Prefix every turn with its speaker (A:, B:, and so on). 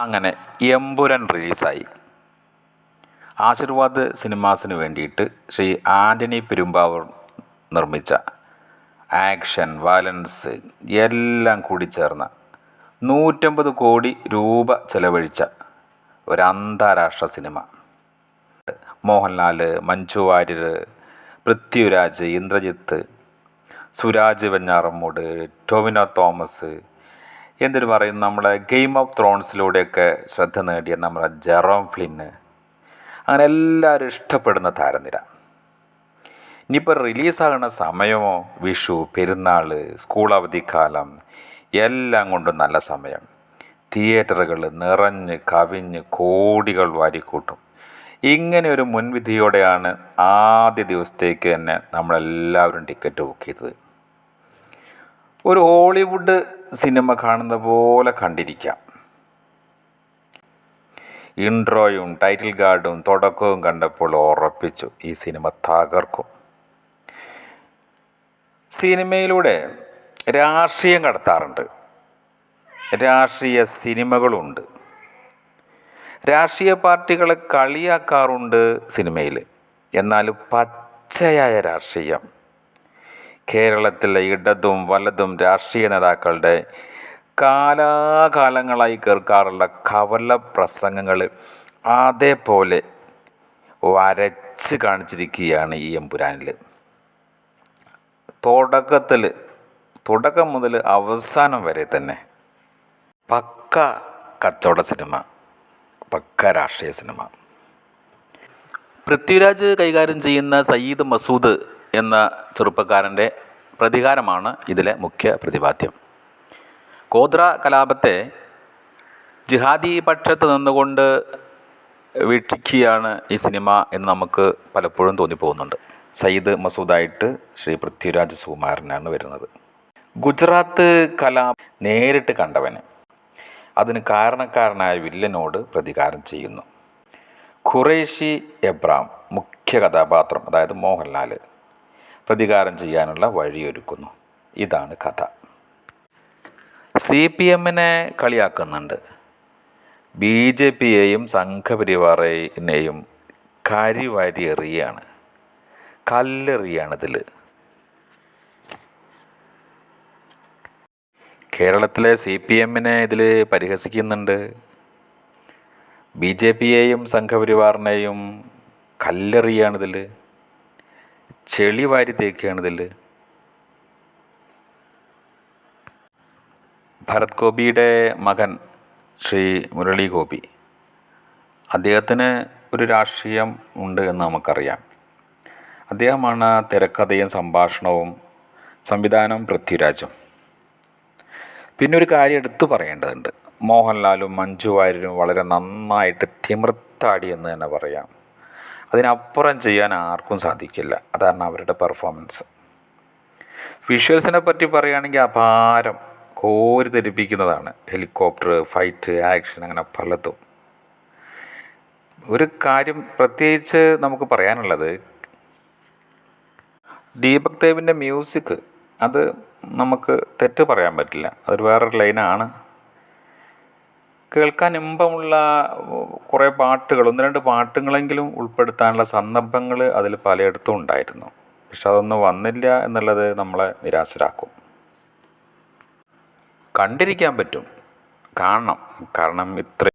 A: അങ്ങനെ എമ്പുരൻ റിലീസായി. ആശീർവാദ് സിനിമാസിന് വേണ്ടിയിട്ട് ശ്രീ ആന്റണി പെരുമ്പാവൂർ നിർമ്മിച്ച ആക്ഷൻ വയലൻസ് എല്ലാം കൂടി ചേർന്ന നൂറ്റമ്പത് കോടി രൂപ ചെലവഴിച്ച ഒരു അന്താരാഷ്ട്ര സിനിമ. മോഹൻലാൽ മഞ്ജു വാര്യർ പൃഥ്വിരാജ് ഇന്ദ്രജിത്ത് സുരാജ് വെഞ്ഞാറമ്മൂട് ടൊവിനോ തോമസ് എന്തിനു പറയും? നമ്മുടെ ഗെയിം ഓഫ് ത്രോൺസിലൂടെയൊക്കെ ശ്രദ്ധ നേടിയ നമ്മുടെ ജെറോം ഫ്ലിന്ന്. അങ്ങനെ എല്ലാവരും ഇഷ്ടപ്പെടുന്ന താരനിര. ഇനിയിപ്പോൾ റിലീസാകുന്ന സമയമോ വിഷു പെരുന്നാൾ സ്കൂൾ അവധിക്കാലം എല്ലാം കൊണ്ടും നല്ല സമയം. തിയേറ്ററുകൾ നിറഞ്ഞ് കവിഞ്ഞ് കോടികൾ വാരിക്കൂട്ടും. ഇങ്ങനെ ഒരു മുൻവിധിയോടെയാണ് ആദ്യ ദിവസത്തേക്ക് തന്നെ നമ്മളെല്ലാവരും ടിക്കറ്റ് ബുക്ക് ചെയ്തത്. ഒരു ഹോളിവുഡ് സിനിമ കാണുന്ന പോലെ കണ്ടിരിക്കാം. ഇൻട്രോയും ടൈറ്റിൽ കാർഡും തുടക്കവും കണ്ടപ്പോൾ ഉറപ്പിച്ചു ഈ സിനിമ തകർക്കും. സിനിമയിലൂടെ രാഷ്ട്രീയം കടത്താറുണ്ട്. രാഷ്ട്രീയ സിനിമകളുണ്ട്. രാഷ്ട്രീയ പാർട്ടികളെ കളിയാക്കാറുണ്ട് സിനിമയിൽ എന്നാൽ പച്ചയായ രാഷ്ട്രീയം കേരളത്തിലെ ഇടതും വലതും രാഷ്ട്രീയ നേതാക്കളുടെ കാലാകാലങ്ങളായി കേൾക്കാറുള്ള കവല പ്രസംഗങ്ങൾ അതേപോലെ വരച്ച് കാണിച്ചിരിക്കുകയാണ് ഈ എമ്പുരാനിൽ തുടക്കത്തിൽ തുടക്കം മുതൽ അവസാനം വരെ തന്നെ പക്ക കച്ചവട സിനിമ പക്ക രാഷ്ട്രീയ സിനിമ. പൃഥ്വിരാജ് കൈകാര്യം ചെയ്യുന്ന സയ്യിദ് മസൂദ് എന്ന ചെറുപ്പക്കാരന്റെ പ്രതികാരമാണ് ഇതിലെ മുഖ്യ പ്രതിപാദ്യം. കോദ്ര കലാപത്തെ ജിഹാദി പക്ഷത്ത് നിന്നുകൊണ്ട് വീക്ഷിക്കുകയാണ് ഈ സിനിമ എന്ന് നമുക്ക് പലപ്പോഴും തോന്നിപ്പോകുന്നുണ്ട്. സയ്യിദ് മസൂദായിട്ട് ശ്രീ പൃഥ്വിരാജ് സുകുമാരനാണ് വരുന്നത്. ഗുജറാത്ത് കലാ നേരിട്ട് കണ്ടവന്. അതിന് കാരണക്കാരനായ വില്ലനോട് പ്രതികാരം ചെയ്യുന്നു. ഖുറേഷി എബ്രാം മുഖ്യ കഥാപാത്രം അതായത് മോഹൻലാൽ പ്രതികാരം ചെയ്യാനുള്ള വഴിയൊരുക്കുന്നു. ഇതാണ് കഥ. സി പി എമ്മിനെ കളിയാക്കുന്നുണ്ട്. ബി ജെ പിയെയും സംഘപരിവാറിനെയും കരിവാരി എറിയാണ് കല്ലെറിയാണ് ഇതിൽ കേരളത്തിലെ സി പി എമ്മിനെ ഇതിൽ പരിഹസിക്കുന്നുണ്ട്. ബി ജെ പിയെയും സംഘപരിവാറിനെയും കല്ലെറിയാണിതിൽ ചെളി വാരി തേക്കുകയാണിതിൽ ഭരത് ഗോപിയുടെ മകൻ ശ്രീ മുരളി ഗോപി. അദ്ദേഹത്തിന് ഒരു രാഷ്ട്രീയം ഉണ്ട് എന്ന് നമുക്കറിയാം. അദ്ദേഹമാണ് തിരക്കഥയും സംഭാഷണവും സംവിധാനം പൃഥ്വിരാജും. പിന്നെ ഒരു കാര്യം എടുത്തു പറയേണ്ടതുണ്ട്. മോഹൻലാലും മഞ്ജു വാര്യരും വളരെ നന്നായിട്ട് തിമിർത്താടി എന്ന് തന്നെ പറയാം. അതിനപ്പുറം ചെയ്യാൻ ആർക്കും സാധിക്കില്ല. അതാണ് അവരുടെ പെർഫോമൻസ് വിഷ്വൽസിനെ പറ്റി പറയുകയാണെങ്കിൽ അപാരം കോരി ധരിപ്പിക്കുന്നതാണ് ഹെലികോപ്റ്റർ ഫൈറ്റ് ആക്ഷൻ അങ്ങനെ പലതും. ഒരു കാര്യം പ്രത്യേകിച്ച് നമുക്ക് പറയാനുള്ളത് ദീപക് ദേവിന്റെ മ്യൂസിക് അത് നമുക്ക് തെറ്റ് പറയാൻ പറ്റില്ല. അതൊരു വേറൊരു ലൈനാണ് കേൾക്കാൻ ഇമ്പമുള്ള കുറേ പാട്ടുകൾ ഒന്ന് രണ്ട് പാട്ടുകളെങ്കിലും ഉൾപ്പെടുത്താനുള്ള സന്ദർഭങ്ങൾ അതിൽ പലയിടത്തും ഉണ്ടായിരുന്നു. പക്ഷെ അതൊന്നും വന്നില്ല എന്നുള്ളത് നമ്മളെ നിരാശരാക്കും. കണ്ടിരിക്കാൻ പറ്റും. കാണണം. കാരണം ഇത്ര